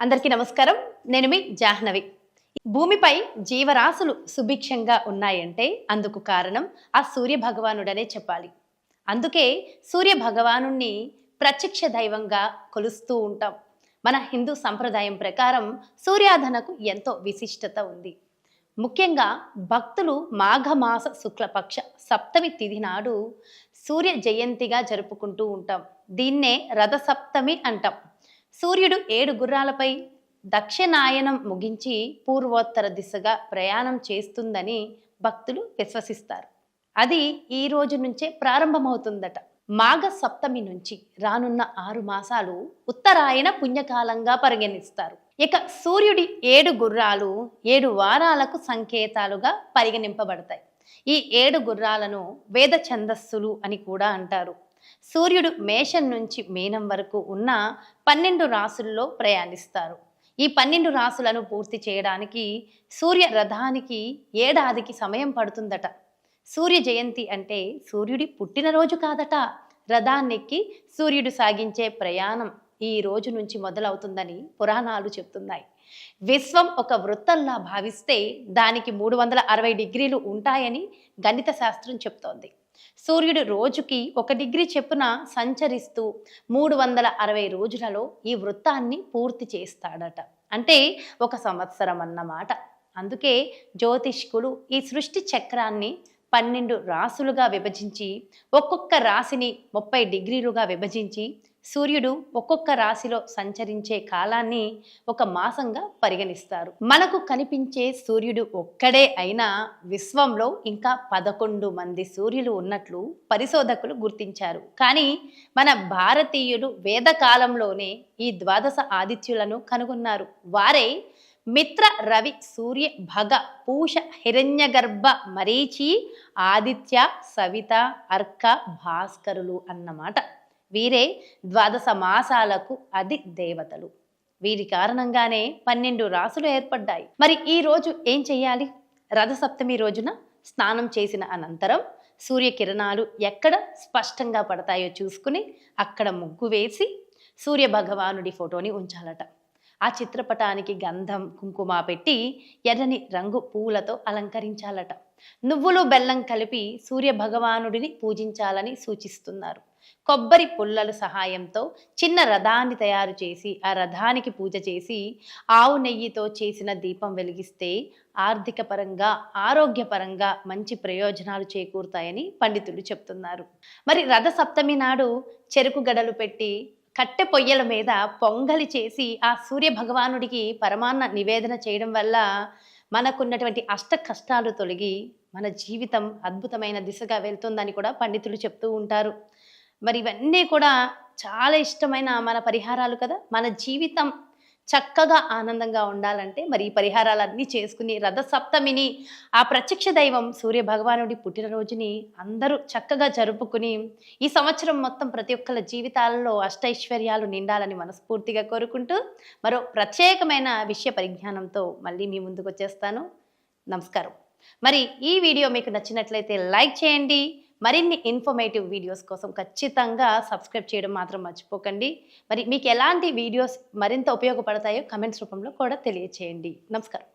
అందరికీ నమస్కారం. నేను మీ జాహ్నవి. భూమిపై జీవరాశులు సుభిక్షంగా ఉన్నాయంటే అందుకు కారణం ఆ సూర్య భగవానుడనే చెప్పాలి. అందుకే సూర్య భగవాను ప్రత్యక్ష దైవంగా కొలుస్తూ ఉంటాం. మన హిందూ సంప్రదాయం ప్రకారం సూర్యాధనకు ఎంతో విశిష్టత ఉంది. ముఖ్యంగా భక్తులు మాఘమాస శుక్లపక్ష సప్తమి తిథి నాడు సూర్య జయంతిగా జరుపుకుంటూ ఉంటాం. దీన్నే రథసప్తమి అంటాం. సూర్యుడు ఏడు గుర్రాలపై దక్షిణాయనం ముగించి పూర్వోత్తర దిశగా ప్రయాణం చేస్తుందని భక్తులు విశ్వసిస్తారు. అది ఈ రోజు నుంచే ప్రారంభమవుతుందట. మాఘ సప్తమి నుంచి రానున్న ఆరు మాసాలు ఉత్తరాయణ పుణ్యకాలంగా పరిగణిస్తారు. ఇక సూర్యుడి ఏడు గుర్రాలు ఏడు వారాలకు సంకేతాలుగా పరిగణింపబడతాయి. ఈ ఏడు గుర్రాలను వేద ఛందస్సులు అని కూడా అంటారు. సూర్యుడు మేషం నుంచి మీనం వరకు ఉన్న పన్నెండు రాసుల్లో ప్రయాణిస్తారు. ఈ పన్నెండు రాసులను పూర్తి చేయడానికి సూర్య రథానికి ఏడాదికి సమయం పడుతుందట. సూర్య జయంతి అంటే సూర్యుడి పుట్టినరోజు కాదట. రథాన్నెక్కి సూర్యుడు సాగించే ప్రయాణం ఈ రోజు నుంచి మొదలవుతుందని పురాణాలు చెప్తున్నాయి. విశ్వం ఒక వృత్తంలా భావిస్తే దానికి మూడు వందల అరవై డిగ్రీలు ఉంటాయని గణిత శాస్త్రం చెప్తోంది. సూర్యుడు రోజుకి ఒక డిగ్రీ చెప్పున సంచరిస్తూ మూడు వందల అరవై రోజులలో ఈ వృత్తాన్ని పూర్తి చేస్తాడట. అంటే ఒక సంవత్సరం అన్నమాట. అందుకే జ్యోతిష్కులు ఈ సృష్టి చక్రాన్ని పన్నెండు రాసులుగా విభజించి ఒక్కొక్క రాశిని ముప్పై డిగ్రీలుగా విభజించి సూర్యుడు ఒక్కొక్క రాశిలో సంచరించే కాలాన్ని ఒక మాసంగా పరిగణిస్తారు. మనకు కనిపించే సూర్యుడు ఒక్కడే అయినా విశ్వంలో ఇంకా పదకొండు మంది సూర్యులు ఉన్నట్లు పరిశోధకులు గుర్తించారు. కానీ మన భారతీయులు వేదకాలంలోనే ఈ ద్వాదశ ఆదిత్యులను కనుగొన్నారు. వారే మిత్ర రవి సూర్య భగ పూష హిరణ్యగర్భ మరీచి ఆదిత్య సవిత అర్క భాస్కరులు అన్నమాట. వీరే ద్వాదశ మాసాలకు అది దేవతలు. వీరి కారణంగానే పన్నెండు రాసులు ఏర్పడ్డాయి. మరి ఈ రోజు ఏం చెయ్యాలి? రథసప్తమి రోజున స్నానం చేసిన అనంతరం సూర్యకిరణాలు ఎక్కడ స్పష్టంగా పడతాయో చూసుకుని అక్కడ ముగ్గు వేసి సూర్య భగవానుడి ఫోటోని ఉంచాలట. ఆ చిత్రపటానికి గంధం కుంకుమ పెట్టి ఎర్రని రంగు పూలతో అలంకరించాలట. నువ్వులు బెల్లం కలిపి సూర్య భగవానుడిని పూజించాలని సూచిస్తున్నారు. కొబ్బరి పుల్లల సహాయంతో చిన్న రథాన్ని తయారు చేసి ఆ రథానికి పూజ చేసి ఆవు నెయ్యితో చేసిన దీపం వెలిగిస్తే ఆర్థిక పరంగా ఆరోగ్యపరంగా మంచి ప్రయోజనాలు చేకూరుతాయని పండితులు చెప్తున్నారు. మరి రథ సప్తమి నాడు చెరుకు గడలు పెట్టి కట్టె పొయ్యల మీద పొంగలి చేసి ఆ సూర్య భగవానుడికి పరమాన్న నివేదన చేయడం వల్ల మనకున్నటువంటి అష్ట కష్టాలు తొలగి మన జీవితం అద్భుతమైన దిశగా వెళ్తుందని కూడా పండితులు చెప్తూ ఉంటారు. మరి ఇవన్నీ కూడా చాలా ఇష్టమైన మన పరిహారాలు కదా? మన జీవితం చక్కగా ఆనందంగా ఉండాలంటే మరి ఈ పరిహారాలన్నీ చేసుకుని రథ సప్తమిని ఆ ప్రత్యక్ష దైవం సూర్య భగవానుడి పుట్టినరోజుని అందరూ చక్కగా జరుపుకుని ఈ సంవత్సరం మొత్తం ప్రతి ఒక్కరి జీవితాలలో అష్టైశ్వర్యాలు నిండాలని మనస్ఫూర్తిగా కోరుకుంటూ మరో ప్రత్యేకమైన విషయ పరిజ్ఞానంతో మళ్ళీ మీ ముందుకు వచ్చేస్తాను. నమస్కారం. మరి ఈ వీడియో మీకు నచ్చినట్లయితే లైక్ చేయండి మరిన్ని ఇన్ఫర్మేటివ్ వీడియోస్ కోసం ఖచ్చితంగా సబ్స్క్రైబ్ చేయడం మాత్రం మర్చిపోకండి. మరి మీకు ఎలాంటి వీడియోస్ మరింత ఉపయోగపడతాయో కమెంట్స్ రూపంలో కూడా తెలియచేయండి. నమస్కారం.